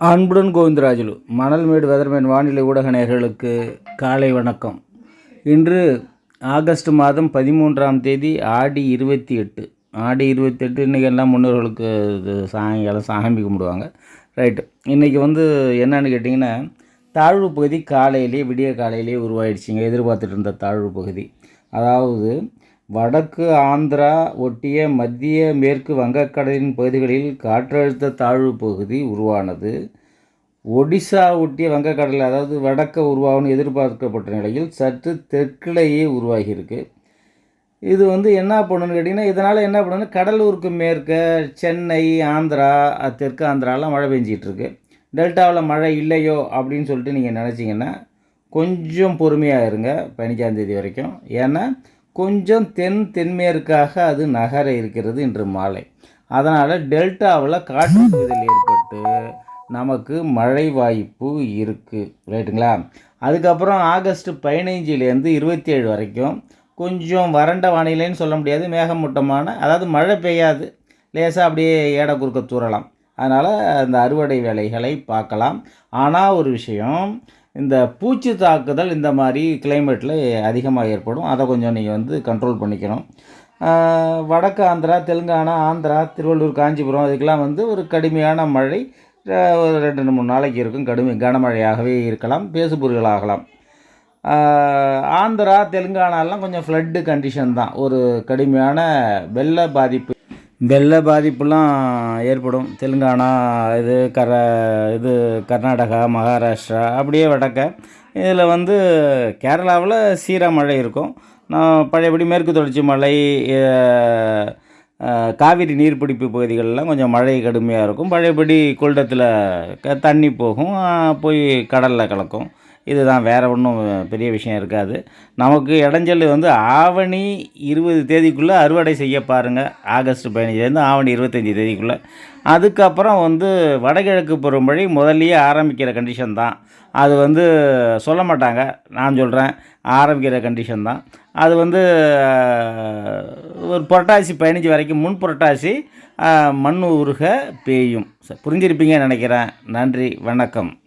அன்புடன் கோவிந்தராஜுலு மணல்மேடு வெதர்மேன் வானிலை ஊடக நேர்களுக்கு காலை வணக்கம். இன்று ஆகஸ்ட் மாதம் பதிமூன்றாம் தேதி ஆடி இருபத்தி எட்டு. ஆடி இருபத்தி எட்டு இன்றைக்கி எல்லாம் முன்னோர்களுக்கு இது சாயங்காலம் சாமி கும்பிடுவாங்க. ரைட்டு இன்றைக்கி வந்து என்னன்னு கேட்டிங்கன்னா தாழ்வு பகுதி காலையிலேயே விடிய காலையிலேயே உருவாயிடுச்சிங்க. எதிர்பார்த்துட்டு இருந்த தாழ்வு பகுதி. அதாவது வடக்கு ஆந்திரா ஒட்டிய மத்திய மேற்கு வங்கக்கடலின் பகுதிகளில் காற்றழுத்த தாழ்வு பகுதி உருவானது. ஒடிசா ஒட்டிய வங்கக்கடலில் அதாவது வடக்க உருவாகும் எதிர்பார்க்கப்பட்ட நிலையில் சற்று தெற்கிலேயே உருவாகியிருக்கு. இது வந்து என்ன பண்ணணும்னு கேட்டிங்கன்னா இதனால் என்ன பண்ணணும் கடலூருக்கு மேற்க சென்னை ஆந்திரா தெற்கு ஆந்திராலாம் மழை பெஞ்சிகிட்ருக்கு. டெல்டாவில் மழை இல்லையோ அப்படின்னு சொல்லிட்டு நீங்கள் நினச்சிங்கன்னா கொஞ்சம் பொறுமையாக இருங்க பதினஞ்சாந்தேதி வரைக்கும். ஏன்னா கொஞ்சம் தென் தென்மேற்காக அது நகர இருக்கிறது இன்று மாலை. அதனால் டெல்டாவில் காற்று புயல் ஏற்பட்டு நமக்கு மழை வாய்ப்பு இருக்குது ரைட்டுங்களா? அதுக்கப்புறம் ஆகஸ்ட் பதினைஞ்சிலேருந்து இருபத்தி ஏழு வரைக்கும் கொஞ்சம் வறண்ட வானிலைன்னு சொல்ல முடியாது மேகமூட்டமான அதாவது மழை பெய்யாது. லேசாக அப்படியே ஏட குறுக்க தூரலாம் அதனால் அந்த அறுவடை வேலைகளை பார்க்கலாம். ஆனால் ஒரு விஷயம் இந்த பூச்சி தாக்குதல் இந்த மாதிரி கிளைமேட்டில் அதிகமாக ஏற்படும். அதை கொஞ்சம் நீங்கள் வந்து கண்ட்ரோல் பண்ணிக்கணும். வடக்கு ஆந்திரா தெலுங்கானா ஆந்திரா திருவள்ளூர் காஞ்சிபுரம் இதுக்கெல்லாம் வந்து ஒரு கடுமையான மழை. ஒரு ரெண்டு மூணு நாளைக்கு இருக்கும். கடுமை கனமழையாகவே இருக்கலாம். பேசுபொருளாகலாம் ஆகலாம். ஆந்திரா தெலுங்கானாலாம் கொஞ்சம் ஃப்ளட்டு கண்டிஷன் தான். ஒரு கடுமையான வெள்ள பாதிப்பு வெள்ள பாதிப்புலாம் ஏற்படும். தெலுங்கானா இது கர இது கர்நாடகா மகாராஷ்டிரா அப்படியே வடக்க. இதில் வந்து கேரளாவில் சீரா மழை இருக்கும். நான் பழையபடி மேற்கு தொடர்ச்சி மலை காவிரி நீர்பிடிப்பு பகுதிகளெலாம் கொஞ்சம் மழை கடுமையாக இருக்கும். பழையபடி கொள்ளத்தில் க தண்ணி போகும். போய் கடலில் கலக்கும். இதுதான் வேறு ஒன்றும் பெரிய விஷயம் இருக்காது. நமக்கு இடைஞ்சல் வந்து ஆவணி இருபது தேதிக்குள்ளே அறுவடை செய்ய பாருங்கள் ஆகஸ்ட் பதினஞ்சுலேருந்து ஆவணி இருபத்தஞ்சி தேதிக்குள்ளே. அதுக்கப்புறம் வந்து வடகிழக்கு பருவமழை முதல்லையே ஆரம்பிக்கிற கண்டிஷன் தான். அது வந்து சொல்ல மாட்டாங்க. நான் சொல்கிறேன் ஆரம்பிக்கிற கண்டிஷன் தான். அது வந்து ஒரு புரட்டாசி பதினஞ்சு வரைக்கும் முன் புரட்டாசி மண் உருக பெய்யும். ச- புரிஞ்சிருப்பீங்கன்னு நினைக்கிறேன். நன்றி வணக்கம்.